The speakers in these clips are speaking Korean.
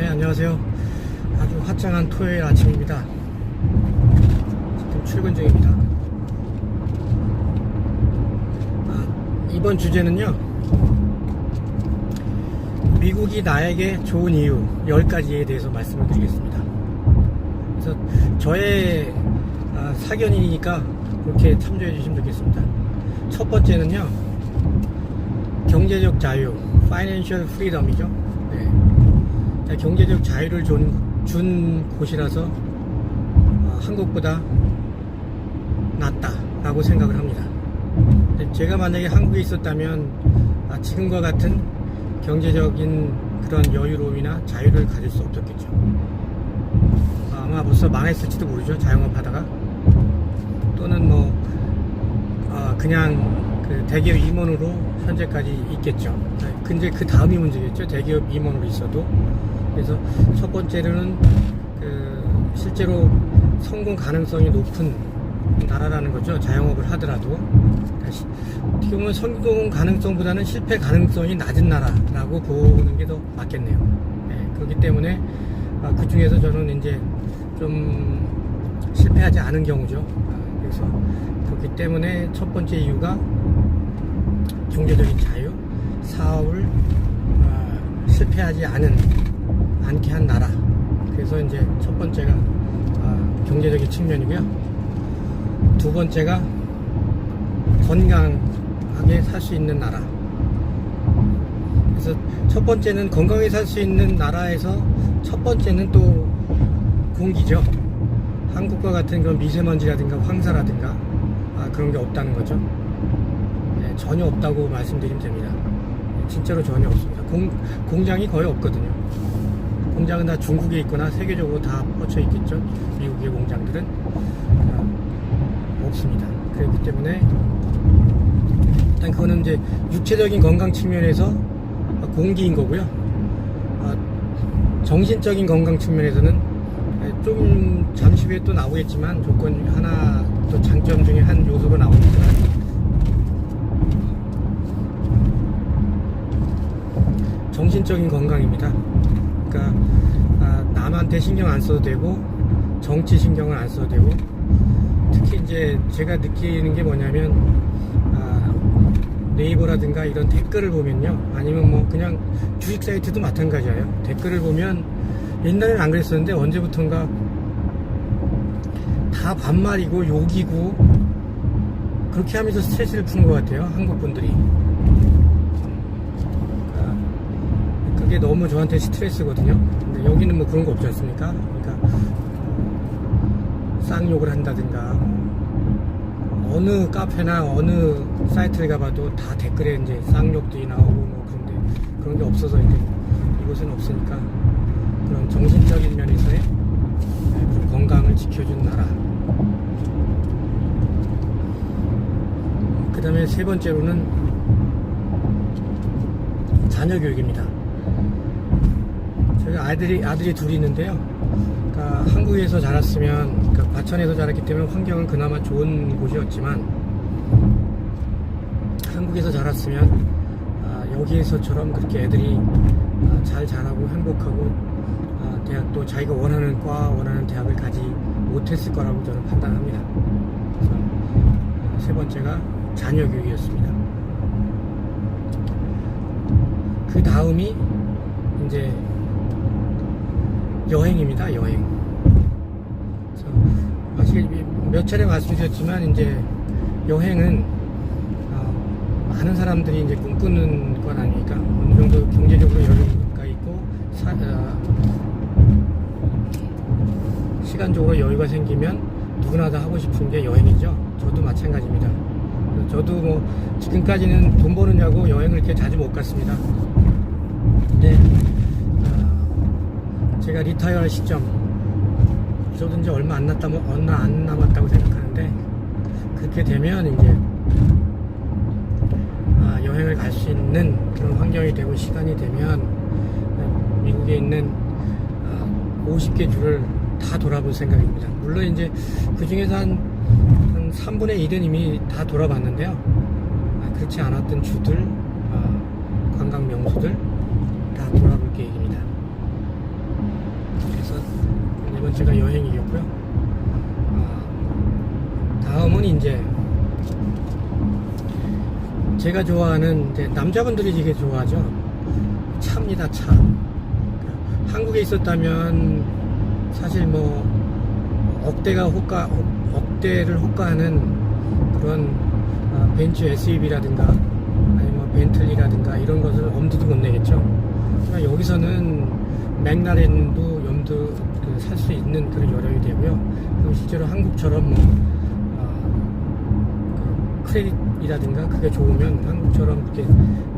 네, 안녕하세요. 아주 화창한 토요일 아침입니다. 지금 출근 중입니다. 아, 이번 주제는요. 미국이 나에게 좋은 이유 10가지에 대해서 말씀을 드리겠습니다. 그래서 저의 아, 사견이니까 그렇게 참조해 주시면 좋겠습니다. 첫 번째는요. 경제적 자유, financial freedom이죠. 네. 자, 경제적 자유를 준, 준 곳이라서 어, 한국보다 낫다라고 생각을 합니다. 제가 만약에 한국에 있었다면 아, 지금과 같은 경제적인 그런 여유로움이나 자유를 가질 수 없었겠죠. 아마 벌써 망했을지도 모르죠. 자영업 하다가 또는 뭐 어, 그냥 그 대기업 임원으로 현재까지 있겠죠. 네, 근데 그 다음이 문제겠죠. 대기업 임원으로 있어도. 그래서 첫 번째로는 그 실제로 성공 가능성이 높은 나라라는 거죠. 자영업을 하더라도. 다시 어떻게 보면 성공 가능성보다는 실패 가능성이 낮은 나라라고 보는 게 더 맞겠네요. 네, 그렇기 때문에 아, 그 중에서 저는 이제 좀 실패하지 않은 경우죠. 아, 그래서 그렇기 때문에 첫 번째 이유가 경제적인 자유, 사업을 어, 실패하지 않은 않게 한 나라. 그래서 이제 첫 번째가 어, 경제적인 측면이고요. 두 번째가 건강하게 살 수 있는 나라. 그래서 첫 번째는 건강하게 살 수 있는 나라에서 첫 번째는 또 공기죠. 한국과 같은 그런 미세먼지라든가 황사라든가 아, 그런 게 없다는 거죠. 네, 전혀 없다고 말씀드리면 됩니다. 네, 진짜로 전혀 없습니다. 공, 공장이 거의 없거든요. 공장은 다 중국에 있거나 세계적으로 다 뻗쳐 있겠죠. 미국의 공장들은 아, 없습니다. 그렇기 때문에 일단 그거는 이제 육체적인 건강 측면에서 공기인 거고요. 아, 정신적인 건강 측면에서는 좀 잠시 후에 또 나오겠지만 조건 하나 또 장점 중에 한 요소가 나오니까 정신적인 건강입니다. 그러니까 아, 남한테 신경 안 써도 되고 정치 신경을 안 써도 되고 특히 이제 제가 느끼는 게 뭐냐면 아, 네이버라든가 이런 댓글을 보면요. 아니면 뭐 그냥 주식 사이트도 마찬가지예요. 댓글을 보면 옛날에는 안 그랬었는데 언제부턴가 다 반말이고 욕이고 그렇게 하면서 스트레스를 푸는 것 같아요. 한국 분들이 그게 너무 저한테 스트레스거든요 근데 여기는 뭐 그런 거 없지 않습니까 그러니까 쌍욕을 한다든가 어느 카페나 어느 사이트를 가봐도 다 댓글에 이제 쌍욕들이 나오고 뭐 그런데 그런 게 없어서 이제 이곳은 없으니까 그런 정신적인 면에서의 좀 건강을 지켜준 나라. 그 다음에 세 번째로는 자녀 교육입니다. 아들이, 아들이 둘이 있는데요. 그러니까 한국에서 자랐으면, 그러니까 과천에서 자랐기 때문에 환경은 그나마 좋은 곳이었지만, 한국에서 자랐으면, 아, 여기에서처럼 그렇게 애들이 아, 잘 자라고 행복하고 아, 대학 도 자기가 원하는 과 원하는 대학을 가지 못했을 거라고 저는 판단합니다. 세 번째가 자녀 교육이었습니다. 그 다음이 이제 여행입니다. 여행. 사실 몇 차례 말씀드렸지만 이제 여행은 어, 많은 사람들이 이제 꿈꾸는 건 아니니까 어느 정도 경제적으로 여유가 있고 사, 어, 시간적으로 여유가 생기면 누구나 다 하고 싶은 게 여행이죠. 저도 마찬가지입니다. 저도 뭐 지금까지는 돈 버느냐고 여행을 이렇게 자주 못 갔습니다. 근데 어, 제가 리타이어할 시점 저도 이제 얼마 안 났다 얼마 안 남았다고 생각하는데 그렇게 되면 이제 아, 여행을 갈 수 있는 그런 환경이 되고 시간이 되면 미국에 있는 50개 주를 다 돌아볼 생각입니다. 물론 이제 그 중에서 한, 한 3분의 1은 이미 다 돌아봤는데요. 아, 그렇지 않았던 주들, 아, 관광 명소들 다 돌아볼 계획입니다. 같고요. 아, 다음은 이제 제가 좋아하는 이제 남자분들이 되게 좋아하죠. 차입니다, 차. 그러니까 한국에 있었다면 사실 뭐 억대가 호가 억- 억대를 호가하는 그런 아, 벤츠 SUV라든가 아니면 뭐 벤틀리라든가 이런 것을 엄두도 못 내겠죠. 하지만 여기서는 맥라렌도 염두 살 수 있는 그런 여력이 되고요. 그리고 실제로 한국처럼 뭐 아, 그 크레딧이라든가 그게 좋으면 한국처럼 그렇게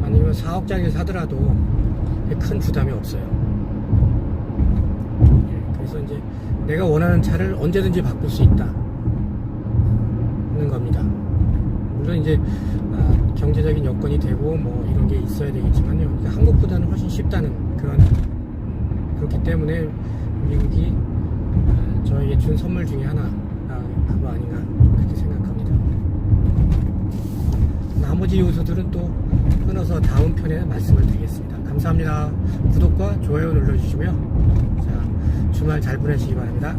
아니면 4억짜리 사더라도 큰 부담이 없어요. 예, 그래서 이제 내가 원하는 차를 언제든지 바꿀 수 있다. 는 겁니다. 물론 이제 아, 경제적인 여건이 되고 뭐 이런 게 있어야 되겠지만요. 그러니까 한국보다는 훨씬 쉽다는 그런 음, 그렇기 때문에 미국이 아, 저에게 준 선물 중에 하나 아, 그거 아닌가 그렇게 생각합니다. 나머지 요소들은 또 끊어서 다음 편에 말씀을 드리겠습니다. 감사합니다. 구독과 좋아요 눌러주시고요. 자, 주말 잘 보내시기 바랍니다.